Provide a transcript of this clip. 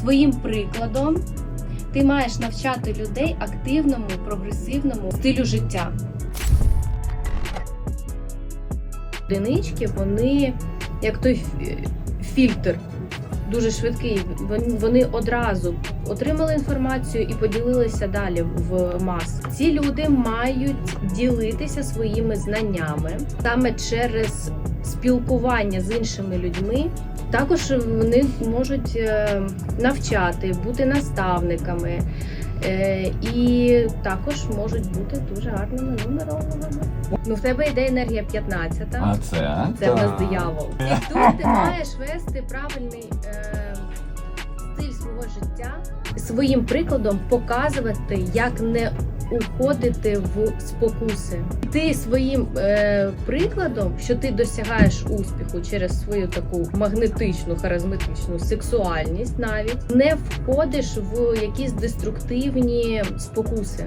Своїм прикладом ти маєш навчати людей активному, прогресивному стилю життя. Одинички, вони як той фільтр, дуже швидкий. Вони- одразу отримали інформацію і поділилися далі в мас. Ці люди мають ділитися своїми знаннями саме через спілкування з іншими людьми. Також вони можуть е, навчати, бути наставниками. Е, І також можуть бути дуже гарними нумерологами. Ну, в тебе йде енергія 15 А це? це в нас диявол. І тут ти маєш вести правильний е, стиль свого життя, своїм прикладом показувати, як не уходити в спокуси. Ти своїм е, прикладом, що ти досягаєш успіху через свою таку магнетичну, харизматичну сексуальність, навіть не входиш в якісь деструктивні спокуси.